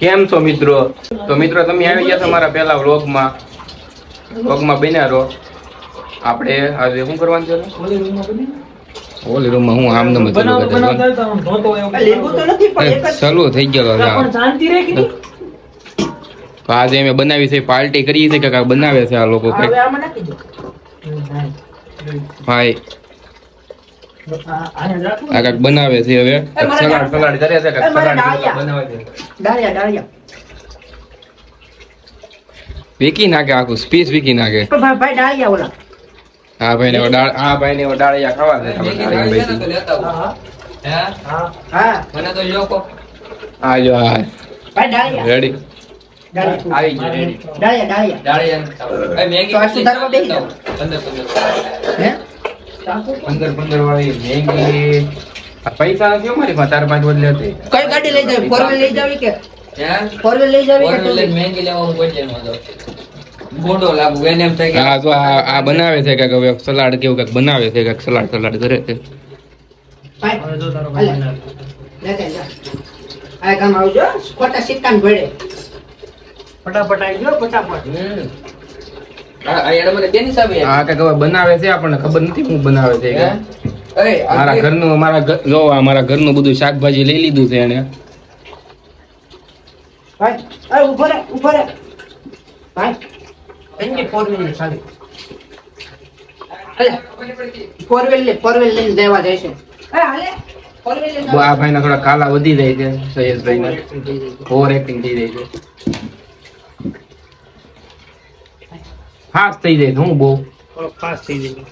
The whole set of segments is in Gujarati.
કેમ છો મિત્રો? તો મિત્રો તમે આવી ગયા છો મારા પહેલા વ્લોગમાં. વ્લોગમાં બન્યા રહો. આપણે આજે શું કરવાનું છે? ઓલી રૂમમાં હું આમ નમ ચાલુ થઈ ગયો પણ શાંતિ રહે કે નહીં? તો આજે અમે બનાવી છે પાર્ટી કરી છે કે બનાવે છે આ લોકો આમાં ભાઈ આ- આને રાખો ને. આ કાંઈક બનાવે છે હવે. સલાડ સલાડ કરે છે એ સલાડ બનાવે છે? ડાળિયા ડાળિયા વીકી નાખે આખું સ્પીચ વીકી નાખે. ભાઈ ભાઈ ડાળિયા ઓલા. હા ભાઈને ને ડાળ હા ભાઈને ને ડાળિયા ખાવા છે હા હા. હા, મને હા. હા આ જો આ. ભાઈ ડાળિયા રેડી ડાળિયા આવી ગયું રેડી ડાળિયા તો આ સુધારવા બેસી જાઓ. હે? ચાકુ? પંદર પંદર વાળી મેંગી. આ પૈસા નથી મારી પાસે તાર પાંચ બદલે હતી. કઈ ગાડી લઈ જાવી? ફોર લઈ જાવી કે? ફોર લઈ જાવી કે two wheel? આ જો આ આ બનાવે છે કે હવે સલાડ કેવું કંઈક બનાવે છે કે સલાડ સલાડ કરે છે. આ આવજો. ખોટા સિક્કા આવી ગયો ફટાફટ. બનાવે છે આપણને ખબર નથી હું બનાવે છે મારા ઘરનું મારા જો મારા ઘરનું બધું શાકભાજી લઈ લીધું છે એને ભાઈ ને થોડા કાલા વધી જાય છે સૈયદભાઈને ઓવર એક્ટિંગ થઈ જાય છે. ફાસ્ટ થઈ જાય હું બહુ? ફાસ્ટ થઈ જાય.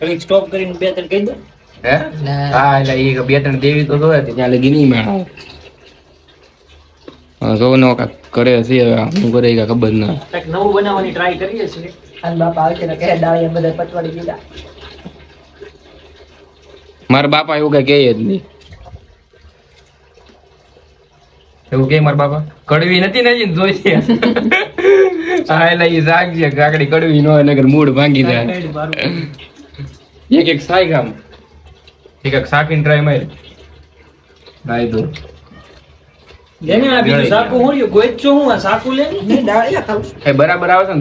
ઘડીક સ્ટોપ કરીને બે ત્રણ કહી દો. હે? હા એટલે બે ત્રણ દેવી તો જોયે ત્યાં લગી નહીં મેળા. જો નો કરે છે હવે હું કરે ખબર ના. કંઈક નવું બનાવવાની ટ્રાય કરીએ છીએ. અને બાપા આવશે ને કહે બધા પટવાડી દીધા. મારા બાપા એવું કઈ કહે જ નહીં. એવું કે મારા બાપા? કડવી નથી ને જોઈ છે. હા એટલે એ જાગજે કાકડી કડવી નો હોય નગર મૂડ ભાંગી જાય. એક એક સાઈ આમ એક એક સાકીને ટ્રાય મારી. નાઈ દો. લેને આ બીજું સાકુ હું રહ્યું? ગોઈચો હું આ સાકુ લે? ને. ડાળિયા ખાવું એ બરાબર આવે છે ને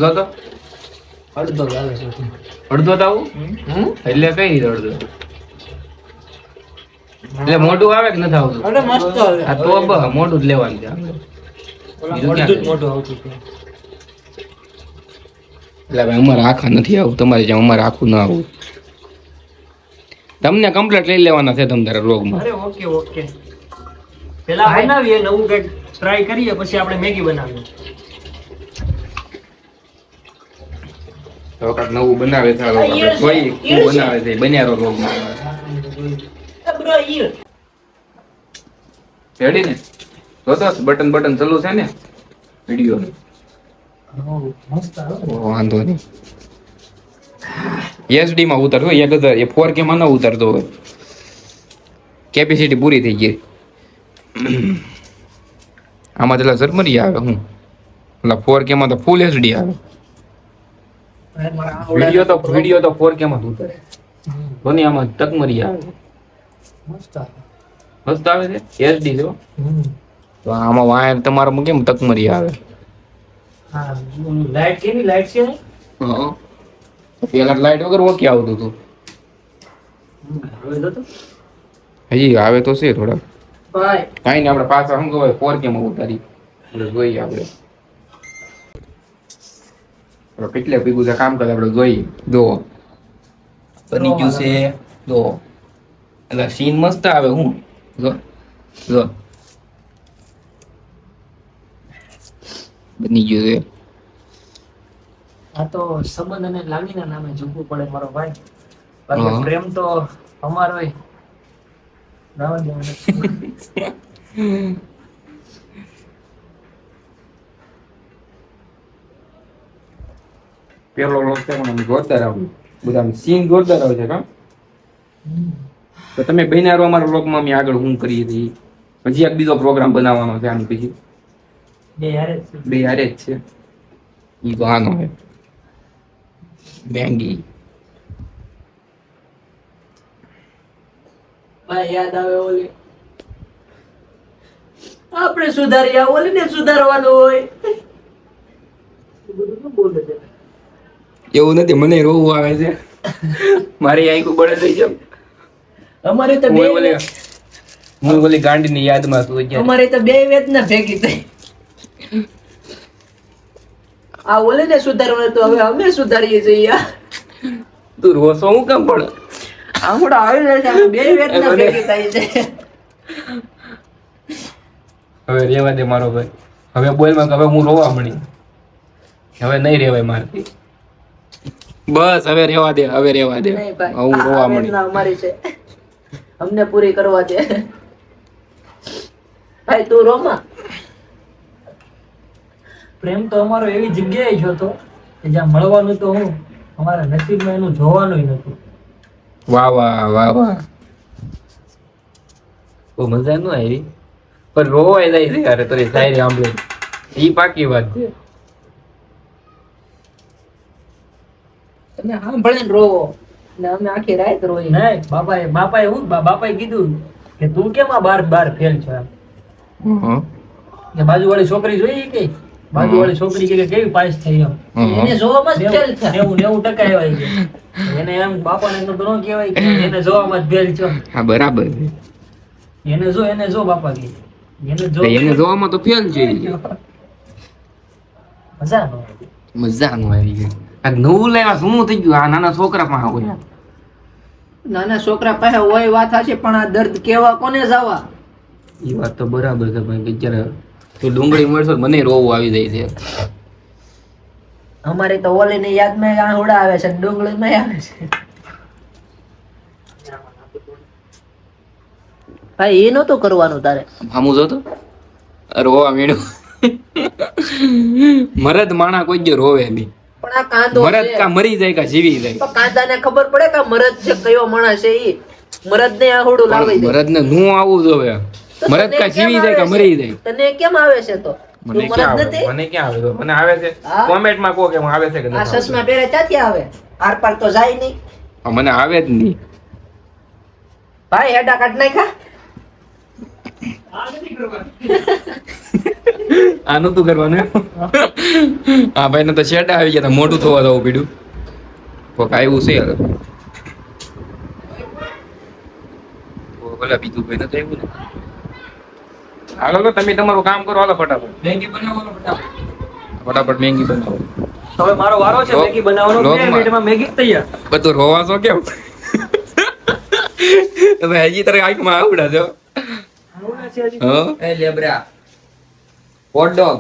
અડધો આવે છે. અડધો એટલે કઈ રીતે અડધો? એટલે મોટું આવે કે નથી આવતું? અરે મસ્ત હવે આ તો બ મોટું જ લેવાનું છે. જ આવતું એટલે ભાઈ અમારે આખા નથી આવું તમારે જ્યાં અમારે આખું ના આવું. તમને કમ્પ્લેટ લઈ લેવાના છે તમ તારા રોગમાં અરે ઓકે ઓકે પેલા બનાવીએ નવું કંઈક ટ્રાય કરીએ પછી આપણે મેગી બનાવીએ. તો નવું બનાવે છે. આપણે જોઈએ શું બનાવે છે? બન્યારો રોગમાં એ બ્રો ઈર રેડી ને? તો બટન બટન ચાલુ છે ને? વીડિયો વાંધો નહીં. એસડી માં ઉતરતો એક હજાર એ ફોર કે માં ન ઉતરતો હોય કેપેસિટી પૂરી થઈ ગઈ. આમાં પેલા ઝરમરી આવે હું. એટલે ફોર કે માં તો ફૂલ એચડી આવે. વીડિયો તો વીડિયો તો ફોર કે માં ઉતરે. ધોની આમાં ટકમરી આવે. મસ્ત આવે. મસ્ત આવે છે? એચડી જો તો આમાં વાયર તમારામાં કેમ તકમરી આવે? હા લાઈટ કેની લાઈટ છે પેલા લાઈટ વગર ઓકે આવતું હતું. હજી આવે તો છે થોડા ભાઈ. કાંઈ નહીં આપણે પાછા શું કહેવાય ફોર કેમ ઉતારી. એટલે જોઈએ આપણે. કેટલે ભેગું છે કામ કરે આપણે જોઈએ. જો. બની ગયું છે. જો. એટલે સીન મસ્ત આવે હું. જો. જો. બની ગયું છે. આ તો સંબંધ અને લાગણીના નામે ઝૂકવું પડે મારો ભાઈ. બાકી પ્રેમ તો અમારો ના. પેલો લોક છે આમ જોરદાર આવ્યું બધા સીન આવે છે કા? તો તમે બહેનારો અમારા લોકમાં અમે આગળ હું કરીએ છીએ. પછી એક બીજો પ્રોગ્રામ બનાવવાનો છે આની પછી. બે હારે જ છે. ઈ તો આનો હે મેંગી ભાઈ યાદ આવે ઓલી. આપણે સુધારી આ ઓલીને સુધારવાનું હોય. એવું નથી મને રોવું આવે છે. મારી આંખો બળે થઈ જાય અમારે તો બે ઓલી હું ઓલી ગાંડીની યાદમાં છું અમારે તો બે વેદના ભેગી થઈ. આ ઓલીને સુધારવાનું તો હવે અમે સુધારીએ છીએ તું રોસો હું કેમ પણ? હમણાં આવી જાય બે વેદના ભેગી થાય છે. હવે રેવા દે મારો ભાઈ. હવે બોલમાં માં હવે હું રોવા મળી. હવે નહીં રેવાય મારથી. બસ હવે રેવા દે હવે રેવા દે. હું રોવા મળી. અમારી છે. અમને પૂરી કરવા દે. ભાઈ તું રોમાં? પ્રેમ તો અમારો એવી જગ્યાએ જ હતો કે જ્યાં મળવાનું તો હું અમારા નસીબમાં એનું જોવાનું નતું વાહ વાહ વાહ વાહ. બહુ મજા ન આવી. પણ રોવાય જાય છે યાર તારી શાયરી સાંભળી એ પાકી વાત. છે તમે સાંભળીને રોવો ને અમે આખી રાત રોઈ નહીં બાપાએ બાપાએ હું બાપાએ કીધું કે તું કેમ આ બાર બાર ફેલ છો એમ. કે બાજુવાળી છોકરી જોઈ કે? બાજુવાળી છોકરી કે કેવી પાસ થઈ એમ. એને જોવામાં જ ફેલ થયા નેવું નેવું ટકા એવાય છે એને એમ બાપાને એમ તો કહેવાય કે એને જોવામાં જ ફેલ છે. હા બરાબર એને જો એને જો બાપા કે એને જો એને જોવામાં તો ફેલ છે. મજા મજા નો આવી ગઈ. આ નવું લેવા શું થઈ ગયું? આ નાના છોકરા પાસે હોય નાના છોકરા પાસે હોય વાત હશે પણ આ દર્દ કેવા કોને જવા? એ વાત તો બરાબર છે ભાઈ કે જ્યારે તું ડુંગળી મળશો મને રોવું આવી જાય છે. અમારે તો ઓલી ની યાદમાં આહુડા આવે છે ડુંગળી માં આવે છે. ભાઈ એ નતું કરવાનું તારે. આમું જો તો રોવા મેળ્યું મરદ માણા કોઈ જે રોવે નહીં. પણ આ કાંદો મરદ કા મરી જાય કા જીવી જાય. પણ કાંદાને ખબર પડે કે મરદ છે કયો માણસ છે ઈ? મરદ ને આહુડું લાવી દે. મરદ ને નું આવું જોવે તો મરદ કા જીવી જાય કે મરી જાય? તને કેમ આવે છે તો? મને મરદ ક્યાં આવે? મને ક્યાં આવે તો? મને આવે છે? કોમેન્ટમાં કહો કે હું આવે છે કે આ સસમા પહેરે ત્યાંથી આવે? આર પાર તો જાય નહીં? મને આવે જ નહીં. ભાઈ હેડા કાઢ નાખા આનું તું કરવાનું આ ભાઈ ને તો શેડા આવી ગયા તા, મોટું થવા દવું પીડ્યું. કોક આવ્યું છે હવે. ભલા બીજું ભાઈ નથી આવ્યું ને? હાલો તો તમે તમારું કામ કરો હાલો ફટાફટ. મેગી બનાવો ફટાફટ. ફટાફટ મેગી બનાવો. હવે મારો વારો છે મેગી બનાવવાનો બે મિનિટમાં મેગી તૈયાર. બધું રોવાશો કેમ? તમે હજી તારે આંખમાં આવડા છો. આવડે છે હજી? એ લેબરા. હોટ ડોગ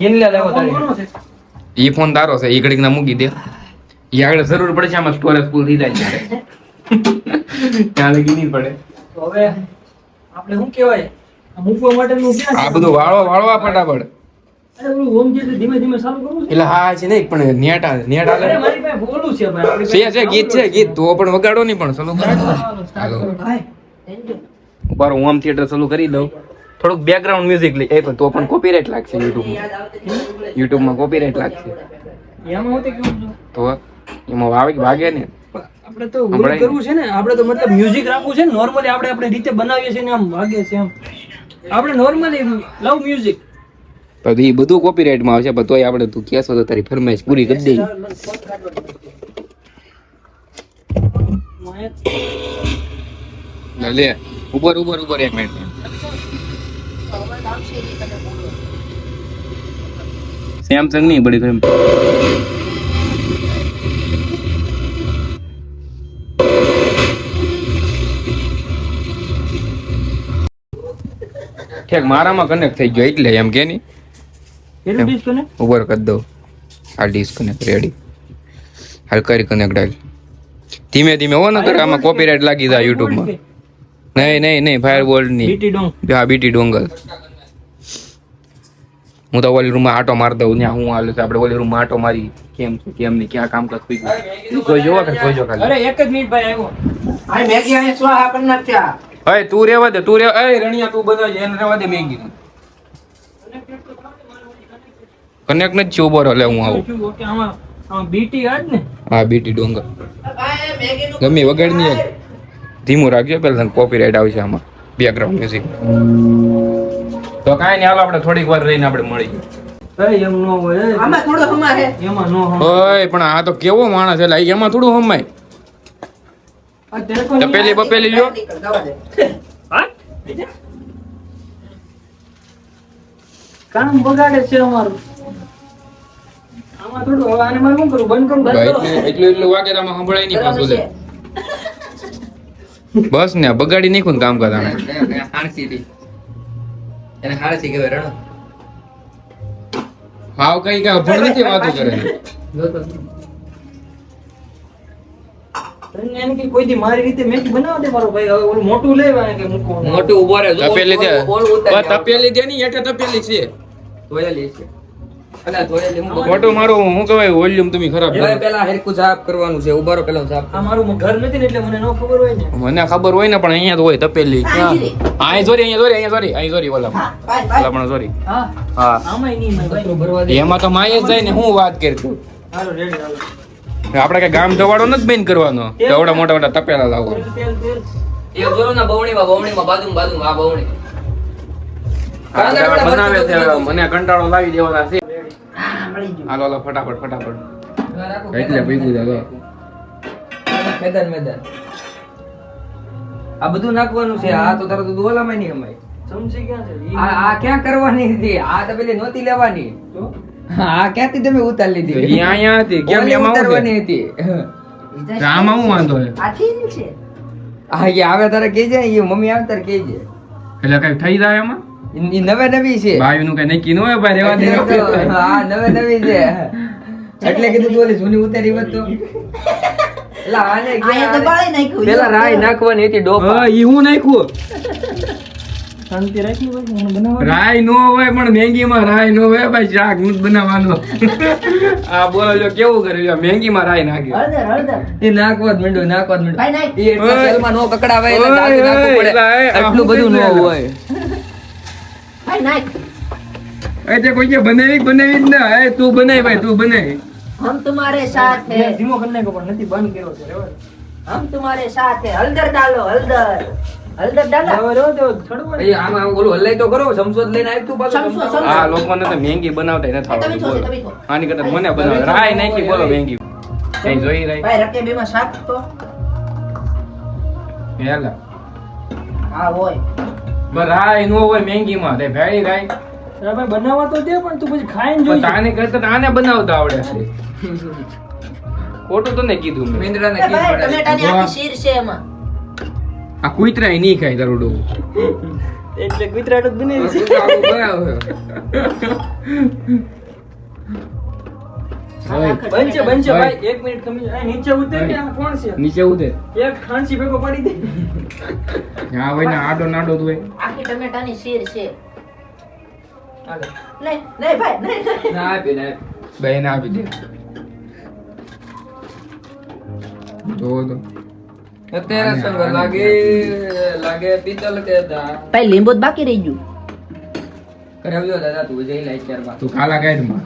કેટલા લેવો તારે. ઈ ફોન તારો છે ઈ ઘડીક ના મૂકી દે. ઈ આગળ જરૂર પડે છે આમાં સ્ટોરેજ ફૂલ થઈ જાય ત્યારે ત્યાં લગી નહીં પડે. તો હવે આપણે શું કહેવાય? આ મૂકવા માટેનું ક્યાં આ બધું વાળવા વાળવા ફટાફટ. અરે ઓલું હોમ થિયેટર ધીમે ધીમે ચાલુ કરવું એટલે હા છે નહીં પણ નેટા આ અરે મારી પાસે બોલું છે ભાઈ છે છે ગીત છે ગીત. તો પણ વગાડો નહીં પણ ચાલુ કરો ચાલો, હાલો. કરો. ભાઈ thank you. બાર હોમ થિયેટર ચાલુ કરી દઉં. થોડુંક બેકગ્રાઉન્ડ મ્યુઝિક લઈ. એ પણ તો પણ કોપીરાઇટ લાગશે યુટ્યુબમાં યાદ આવતી હતી. યુટ્યુબમાં કોપીરાઇટ લાગશે. એમાં? તો એમાં વાગે વાગે ને. આપણે તો ગ્રુપ કરવું છે ને આપણે તો મતલબ મ્યુઝિક રાખવું છે ને નોર્મલી આપણે આપણે રીતે બનાવીએ છીએ ને આમ વાગે છે એમ. આપણે નોર્મલી લવ મ્યુઝિક તો એ બધું કોપીરાઇટમાં આવશે પણ તોય આપણે તું કહેશો તો તારી ફરમાઈશ પૂરી કરી દઈએ લે ઉપર ઉપર ઉપર એક મિનિટ સેમસંગની બડી ગરમ ઠેક મારામાં કનેક્ટ થઈ ગયો એટલે એમ કે નહીં ઉપર કરી દઉં. આ ડિસ્કનેક્ટ રેડી હાલ કરી કનેક્ટ હાલ. ધીમે ધીમે હો ને આમાં કોપીરાઇટ લાગી જાય યુટ્યુબમાં નહીં નહીં નહીં ફાયરની. નહીં ડોંગ. હા બીટી ડોંગલ. હું તો ઓલી રૂમમાં આટો માર દઉં ત્યાં હું હાલે છે. આપણે ઓલી રૂમમાં આટો મારી કેમ છે કેમ નહીં ક્યાં કામ કાજ કોઈ જોવા કે જોઈજો અરે ખાલી એક જ મિનિટ ભાઈ આવ્યો મેગી અહીંયા સ્વાહા કરી નાખ્યા અય તું રેવા દે તું રેવા અય રણિયા તું બધા એને રેવા દે મેગી કનેક્ટ નથી છે ઊભો રહો હું આવું. ઓકે, આમાં આમાં બીટી આજ ને? હા બીટી ડોંગર. ગમી મેગીનું ગમે વગાડ નહીં ધીમું રાખજો પેલા તને કોપીરાઇટ આવશે આમાં બેકગ્રાઉન્ડ મ્યુઝિક તો કાંઈ નહીં હાલો આપણે થોડીક વાર રહીને આપણે મળી એ એમ નો હોય એ. આમાં થોડો હમા હે. એમાં નો હોય ઓય પણ આ તો કેવો માણસ એટલે એમાં થોડું હમાય. તપેલી બપેલી લ્યો? કામ બગાડે છે અમારું. આમાં થોડું હવે આને મારે શું કરું બંધ કરું બંધ એટલું એટલું વાગે આમાં સંભળાય નહીં પાછું લે બસ ને બગાડી નાખ્યું કામ કરતા એને હારસી કહેવાય રણો હાવ કઈ કઈ અભણ નથી વાતો કરે. એને કોઈ દી મારી રીતે મેગી બનાવ દે મારો ભાઈ હવે ઓલું મોટું લેવા કે મૂકો મોટું ઊભો રહે તપેલી દે ઓલું- ઓલું ઉતારી બસ તપેલી દે ની હેઠે તપેલી છે. ધોયેલી છે. અને આ ધોયેલી હું મારું કહેવાય વોલ્યુમ તમે ખરાબ પેલા સાફ કરવાનું છે ઊભા રહો પેલા સાફ આ મારું ઘર નથી ને એટલે મને ન ખબર હોય ને. મને ખબર હોય ને પણ અહીંયા તો હોય તપેલી. અહીં સોરી અહીંયા સોરી અહીંયા સોરી અહીં સોરી ઓલા પણ સોરી હા. હા. આમાંય નહીં મારે કચરો ભાઈ ભરવા દે. એમાં તો માય જ જાય ને હું વાત હાલો રેડી હાલો. આપણે કઈ ગામ ધવાડો નથી બેન કરવાનો? એવડા મોટા મોટા તપેલા લાવો. એ જોરો ના બવણીમાં બવણીમાં બાજુમાં બાજુમાં આ બવણી. બનાવે છે મને કંટાળો લાવી દેવાના છે. હા, મળી ગયું. હાલો હાલો ફટાફટ ફટાફટ. એટલે ભેગું છે, મેદાન મેદાન આ બધું નાખવાનું છે. આ તો તરત બધું ઓલામાં નહીં અમાય ચમચી ક્યાં છે. આ આ ક્યાં કરવાની હતી આ તો પેલી નહોતી લેવાની. તો? આ ક્યાંથી તમે ઉતારી લીધી? અહીંયા અહીંયા હતી. કેમ એમાં ઉતારવાની હતી? આમાં હું વાંધો છે આથી છે. આ એ આવે તારે કહેજે એ મમ્મી આવે તારે કહેજે એટલે કઈ થઈ જાય એમાં? નવે નવી છે. ભાઈ નું કઈ નક્કી ન હોય ભાઈ રેવા દે હા નવે નવી છે. એટલે કીધું તું ઓલી જૂની ઉતારી વાત તો. એટલે આને નાખ્યું. પેલા રાય નાખવાની હતી ડોપા. હા, ઈ હું નાખ્યું? શાંતિ રાખી હોય બનાવવાનું? રાય નો હોય પણ મેંગીમાં રાય નો હોય ભાઈ શાકનું બનાવવાનું. આ બોલો જો કેવું કરે જો મેંગીમાં રાય નાખી. હળદર હળદર. એ નાખવા જ મંડો નાખવા જ મંડો ભાઈ નાખ. એ નો કકડાવે એટલે નાખી નાખવું પડે. આટલું બધું નો હોય. ભાઈ નાખ. કોઈ કે બનાવી બનાવી ના. તું બનાવી ભાઈ તું બનાવી હમ તમારે સાથે હે. બંધ કર્યો ડાલો હળદર. મેંગી બનાવતા એને થવા આની રાય નાખી બોલો તો? હેલા. હા હોય. બરાય રાય બનાવવા તું પછી ખાઈને જોઈ તાને કરતા આને બનાવતા આવડે છે. ખોટું તને કીધું મેં. ટમેટાની આખી શીર છે એમાં. આ કુતરા નહીં ખાય તારું ડોવું એટલે ગુજરાત જ બની છે. તું બનશે બનશે ભાઈ. એક મિનિટ ખમી આ નીચે ઉતર કે કોણ છે? નીચે ઉતર. એક ખાંસી ભેગો પાડી દે. હા ભાઈ ના આડો નાડો તું આખી ટમેટાની શેર છે. હાલે. નહીં નહીં ભાઈ નહીં નહીં. ના આપી ના બેન આપી દે. જોવો તો. અત્યારે સંગ લાગે લાગે પિત્તલ કે દા. ભાઈ લીંબુ બાકી રહી ગયું. કરાવ્યો દાદા તું જઈ લે અત્યારમાં. તું કાલા કાઢમાં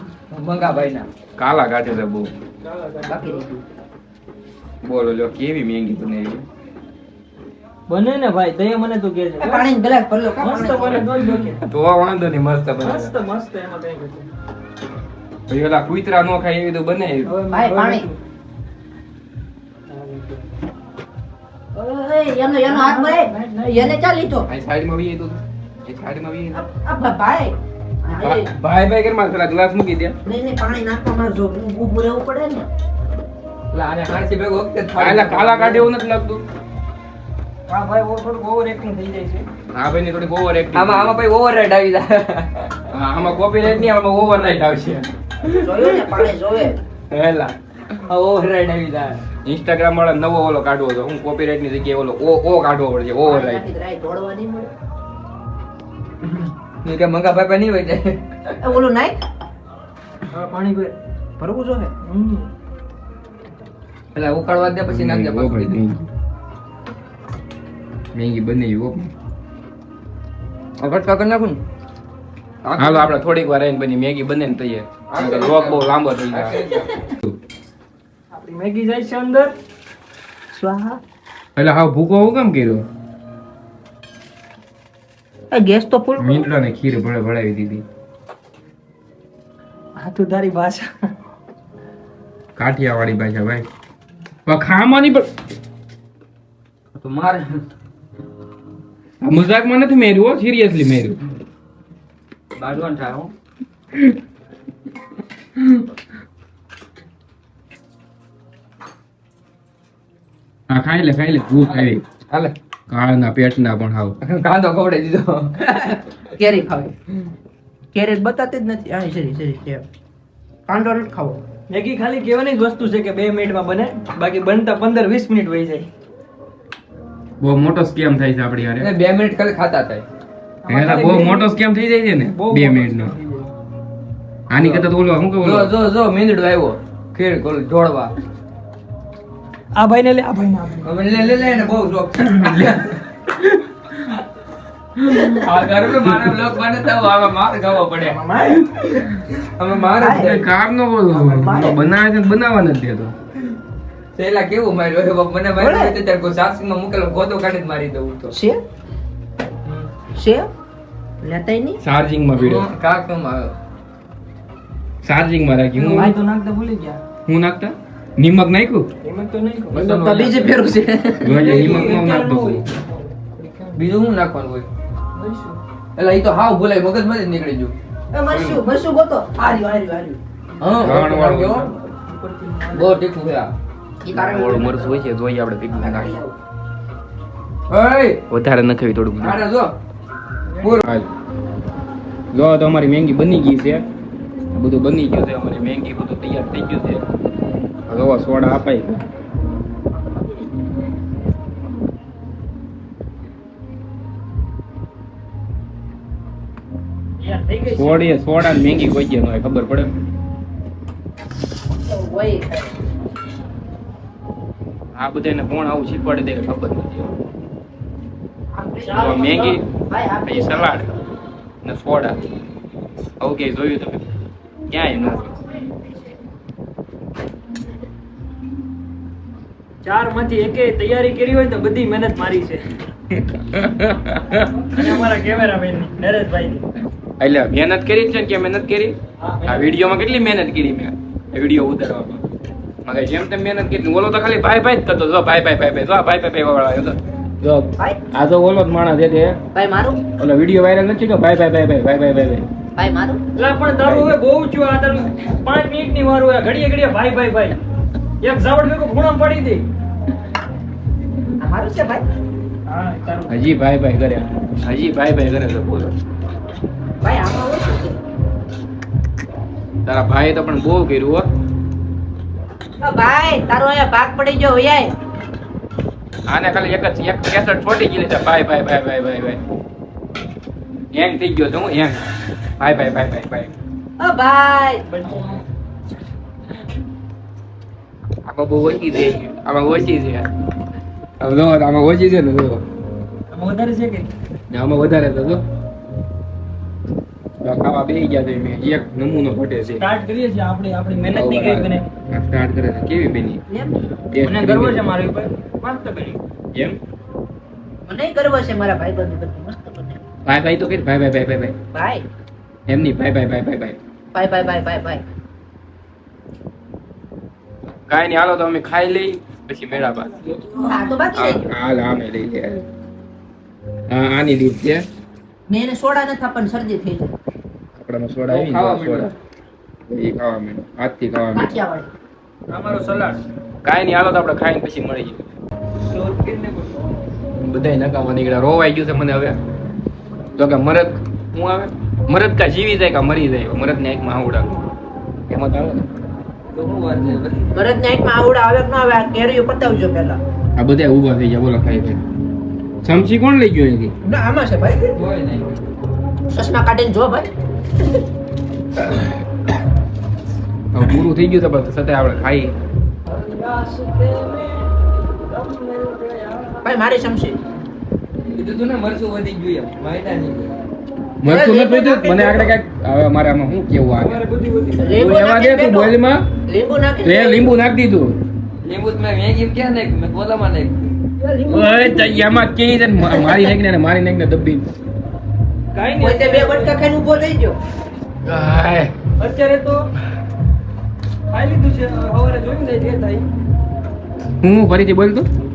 મંગાભાઈ ના કાલા કાઢે છે બહુ. બાકી રહી ગયું. બોલો જો કેવી મહેંગી બનાવી? બને ને ભાઈ દયા મને તું મસ્ત બને દોઈ વાંધો નહીં મસ્ત બને. મસ્ત મસ્ત એમાં કઈ નથી. પછી ઓલા કુતરા નો ખાય એવી તો બને. ભાઈ, પાણી. ઓય, એનો એનો હાથ મળે એને ચા લીધો? આ સાઈડમાં વી તો. એ સાઈડમાં વી આ- આ ભાઈ. ભાઈ ભાઈ ઘરમાં પેલા ગ્લાસ મૂકી દે. નહીં નહીં પાણી નાખવા મારે જો ઊભું રહેવું પડે ને. એટલે આને હાંસી ભેગો વખતે જ કાલા કાલા કાઢે એવું નથી લાગતું. હા ભાઈ ઓવર એક્ટિંગ થઈ જાય છે. હા ભાઈ ની થોડીક ઓવર એક્ટિંગ આમાં આમાં પછી ઓવરરાઈડ આવી જાય. આમાં કોપીરાઇટ નહીં આમાં ઓવર રાઈટ આવશે. જોયું ને પાણી જોવે હેલા. આ ઓવરરાઈડ આવી જાય. ઇન્સ્ટાગ્રામ વાળા નવો ઓલો કાઢવો હતો હું કોપીરાઇટની જગ્યાએ ઓલો ઓ ઓ કાઢવો પડશે ઓ રાઈટ નાખી નહીં કે મંગાભાઈ પાસે નહીં હોય જાય એ ઓલું નાખ પાણી ભર ભરવું જો હમ. એટલે ઉકાળવા દે પછી નાખજે પાછું. મેંગી. બને એવી અગર કાકર નાખું ને? હાલો આપણે થોડીક વાર રહીને બની. મેગી બને ને તૈયાર. લોક બહુ લાંબો થઈ જાય મેગી જાય છે અંદર. સ્વાહા. એટલે હા ભૂકો હું કેમ કર્યો? આ ગેસ તો ફૂલ મીંડળા ને ખીર ભળે ભળાવી દીધી. આ તો તારી ભાષા. કાઠિયાવાડી ભાષા ભાઈ. પણ ખાવાની પણ તો મારે. આ મજાકમાં નથી મેર્યું હો સિરિયસલી મેર્યું. બાજવાન થાય હું. હા ખાઈ લે ખાઈ લે ભૂખ આવી. હાલે. કાળના પેટના પણ હાવ. કાંદો કવડે દીધો. કેરી ખાવે. કેરેટ બતાતી જ નથી. હા સરી સરી કે કાંદો નથી ખાવો. મેગી ખાલી કહેવાની જ વસ્તુ છે કે બે મિનિટમાં બને. બાકી બનતા પંદર વીસ મિનિટ વહી જાય. બહુ મોટો સ્કેમ થાય છે આપણી યારે બે મિનિટ ખાલી ખાતા થાય. એલા બહુ મોટો સ્કેમ થઈ જાય છે ને? બહુ બે મિનિટ મિનિટનો. આની કરતા તો ઓલો શું કે જો જો જો મીંદડો આવ્યો. ખેડ કોલ ઢોળવા. આ ભાઈને લે આ ભાઈને આ ભાઈને. લે લે લે બહુ શોખ છે. આ ઘરે મારે બ્લોગ બને તો હવે માર ગાવો પડે. હવે મારે જ એ બનાવે છે બનાવવા નથી દેતો. પેલા કેવું માર્યો? એ બાપ મને માર્યો સાસરીમાં મૂકેલો ગોતો કાઢી મારી દઉં તો. છે? છે? લેતાય નહીં? ચાર્જિંગમાં પીડ્યો કાક નો આવ્યો ચાર્જિંગમાં રાખી. ભાઈ તો હું નાખતા ભૂલી ગયા. હું નાખતા? નિમક નાખ્યું નિમક તો નહીં બીજે ફેરું છે નિમક નો નાખતો બીજું શું નાખવાનું હોય એટલે એ તો હાવ ભૂલાય મગજમાંથી જ નીકળી ગયું મરશું મરશું ગોતો આર્યું આર્યું હા ખાણ બહુ તીખું છે આ. મરચું હોય છે જોઈએ આપણે પીક નાખી ઓય, વધારે નખાવી થોડું બધું જો. જો તો અમારી મેંગી બની ગઈ છે બધું બની ગયું છે અમારી મેંગી બધું તૈયાર થઈ ગયું છે હવે સોડા અપાય. સોડી સોડા મેંગી કોઈ ગયા હોય ખબર પડે. આ બધાને કોણ આવું શીખવાડી દે, ખબર નથી મેગી, પછી સલાડ ને સોડા. આવું ક્યાંય જોયું તમે? ક્યાંય ન ચારમાંથી એકે તૈયારી કરી હોય તો બધી મહેનત મારી છે અમારા કેમેરામેનની નરેશભાઈ ની એટલે મહેનત કરી છે કે મહેનત કરી આ આ વિડીયોમાં કેટલી મહેનત કરી મેં વીડિયો ઉતારવામાં મગર જેમ તેમ મહેનત કરી ઓલો તો ખાલી ભાઈ ભાઈ જ કરતો જો ભાઈ ભાઈ ભાઈ ભાઈ જો ભાઈ ભાઈ ભાઈ વાળા જો ભાઈ આ તો ઓલો જ માણસ છે ભાઈ મારું ઓલો વીડિયો વાયરલ નથી કે ભાઈ ભાઈ ભાઈ ભાઈ ભાઈ ભાઈ ભાઈ ભાઈ મારું એટલે પણ તારું હવે બહુ છું આ તારું પાંચ મિનિટની વાર હોય ઘડીએ ઘડીએ ભાઈ ભાઈ ભાઈ એક ઝાવડ મેં ખૂણો પડી દે મારું છે ભાઈ? હજી ભાઈ ભાઈ કરે હજી ભાઈ ભાઈ કરે છે બોલો. ભાઈ આમાં તારા ભાઈ તો પણ બહુ કર્યું હો. ભાઈ તારો અહીંયા ભાગ પડી ગયો હોય આને ખાલી એક જ એક કેસર છોડી ગયેલી છે. ભાઈ ભાઈ ભાઈ ભાઈ ભાઈ ભાઈ. હેંગ થઈ ગયો તો હું હેંગ. ભાઈ ભાઈ ભાઈ ભાઈ ભાઈ. ઓ ભાઈ. આમાં બહુ ઓછી છે. આમાં ઓછી છે. જો આમાં ઓછી છે ને જો આમાં વધારે છે કે? ને આમાં વધારે તો જો. ખાવા બેસી ગયા છે મેં. એક નમૂનો ઘટે છે. સ્ટાર્ટ કરીએ છીએ આપણે આપણી મહેનતની કરી બને સ્ટાર્ટ કરે છે. કેવી બેની? મને ગર્વ છે મારી ઉપર. મસ્ત બની એમ? મને ગર્વ છે મારા ભાઈ બંધ બધું. મસ્ત બને. ભાઈ ભાઈ તો કે ભાઈ ભાઈ ભાઈ ભાઈ ભાઈ. ભાઈ. એમ નહીં ભાઈ ભાઈ ભાઈ ભાઈ ભાઈ. ભાઈ ભાઈ ભાઈ ભાઈ ભાઈ. કાઈ નહીં હાલો તો અમે ખાઈ લઈ. પછી મેળા બાદ આ તો બાકી રહી ગયું હાલ આમે લઈ લે હા આની લીધ છે મેં એને સોડા નથી આપણને શરદી થઈ જાય આપણામાં સોડા આવી ને સોડા એ ખાવા અમારો સલાડ કાંઈ નહીં હાલો તો આપણે ખાઈને પછી મળી બધાય નકામા નીકળ્યા રોવાઈ ગયું છે મને હવે તો કે મરદ હું આવે મરદ કા જીવી જાય કા મરી જાય મરદ ને આંખમાં આવડા એમાં તો આવે ને? ભરત નાઈટમાં આવે ન આવે આ કેરીઓ પતાવજો પેલા આ બધા ઊભા થઈ ગયા બોલો ખાઈ ખાઈ. ચમચી કોણ લઈ ગયો એથી ના આમાં છે ભાઈ. નહીં. ચશ્મા કાઢીને જો ભાઈ. હવે પૂરું થઈ ગયું છે પણ છતાં આપણે ખાઈ. ભાઈ મારી ચમચી. કીધું તું ને મરચું વધી ગયું એમ. માહિતા નહીં. મરચું નથી પીધું મને આગળ કાંઈક હવે અમારે આમાં શું કેવું આવે તું એવા દે તું બોઈલમાં લીંબુ તે નાખી લીંબુ નાખી દીધું. લીંબુ તો મેં મેગી ક્યાં મેં બોલામાં નાખ ઓય, એમાં ને મા- મારી નાખીને અને મારી નાખીને દબ્બી કાંઈ નહીં. બે બટકા ખાઈને ઊભો થઈ ગયો. અત્યારે તો ખાઈ લીધું છે. સવારે જોયું જે થાય. હું ફરીથી બોલ તું?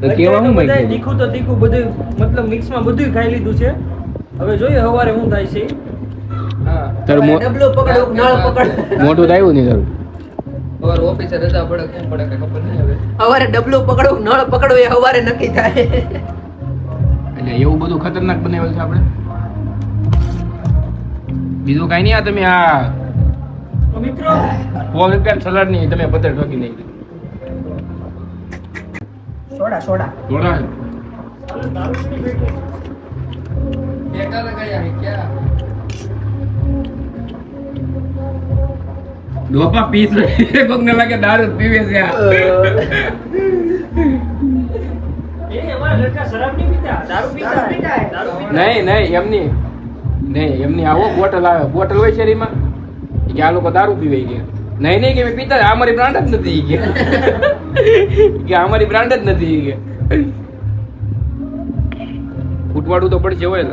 તો કેવા હું તો તીખું બધું મતલબ મિક્સમાં બધું ખાઈ લીધું છે. હવે જોઈએ સવારે શું થાય છે. હા. તારું ડબલો પકડ નળ પકડ. મોટું થાયું નહીં તારું. ઓર ઓફિસે રજા પડે કેમ પડે કઈ ખબર નહીં હવે. સવારે ડબલો પકડો નળ પકડો એ સવારે નક્કી થાય. એટલે એવું બધું ખતરનાક બનાવેલ છે આપણે? બીજું કાંઈ નહીં આ તમે આ મિત્રો? ફોન રૂપિયા સલાડ નહીં તમે પતર ઠોકી નાખી સોડા સોડા. થોડા બેટા लगाया है क्या ધોપા પીસ કોકને લાગે દારૂ પીવે છે આ. એ અમારા લડકા શરાબ નહીં પીતા? દારૂ પીતા? પીતા દારૂ પીતા? નહીં નહીં એમની નહીં એમની આવો બોટલ આવે. બોટલ હોય શેરીમાં કે આ લોકો દારૂ પીવે કે નહીં નહીં કે પીતા અમારી બ્રાન્ડ જ નથી કે કે અમારી બ્રાન્ડ જ નથી કે ફૂટવાડું તો પડી જવાય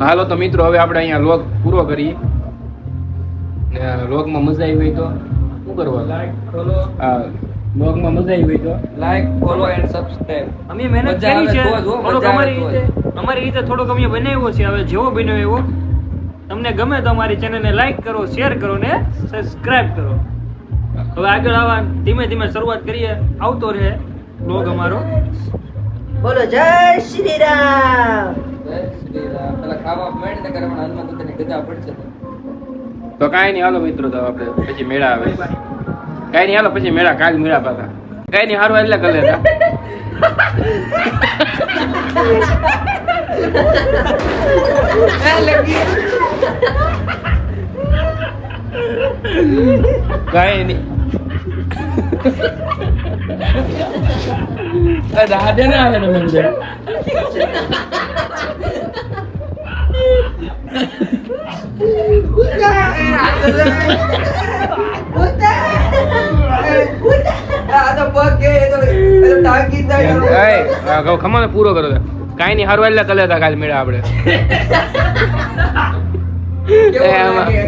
હાલો. તો મિત્રો હવે આપણે અહીંયા લોગ પૂરો કરીએ. ને મજા આવી હોય તો શું કરવા લાઈક મજા આવી તો લાઈક ફોલો એન્ડ સબસ્ક્રાઇબ અમે મહેનત કરી છે. અમારી રીતે અમારી રીતે થોડો અમે બનાવ્યો છે હવે જેવો બન્યો એવો તમને ગમે તો અમારી ચેનલને લાઈક કરો શેર કરો ને સબસ્ક્રાઇબ કરો. હવે આગળ આવવા ધીમે ધીમે શરૂઆત કરીએ. આવતો રહે બ્લોગ અમારો. બોલો જય શ્રી રામ જય શ્રી રામ પેલા ખાવા મેળ ને પડશે તો. કાંઈ નહીં હાલો મિત્રો તો આપણે પછી મેળા આવે. કાંઈ નહીં હાલો પછી મેળા કાલ મેળા પાછા. કાંઈ નહીં હારું એટલે કલે કાંઈ નહીં. દાદે ના આવે મંદિર ખમાને પૂરો કરો તો. કાંઈ નહીં હારું એટલે કાલ મેળા લાગે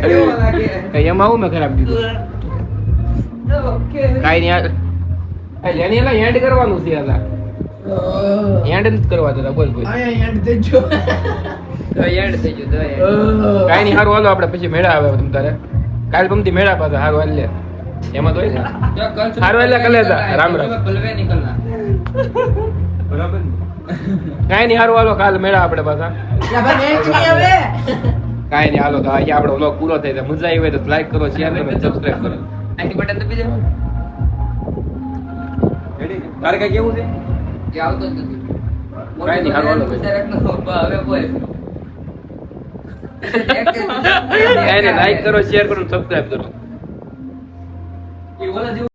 કેવો લાગે? કઈ એમાં હું મેં ખરાબ દીધું? કાઈ નહીં લેણી એટલે એન્ડ કરવાનું છે એટલે uh. એન્ડ નથી કરવા દેતા બોલ બોલ. એન્ડ થઈ ગયો. એન્ડ થઈ uh. નહીં હારું હાલો આપણે પછી મેળા આવે તમ તારે. કાલ પમતી મેળા પાસે હારું હાલ એમાં તો હારું હાલ કલે રામ રામ. બરાબર કાઈ નહીં હારું હાલો કાલ મેળા આપણે પાછા. કાઈ નહીં હાલો તો અહીંયા આપણો પૂરો થઈ જાય. મજા આવી હોય તો લાઈક કરો શેર કરો સબસ્ક્રાઈબ કરો. અહીંથી બટન દબી દે તારે કઈ કેવું છે? કે આવતો જ નથી. હવે બોલ. એને લાઈક કરો શેર કરો સબસ્ક્રાઇબ કરો. એ બોલા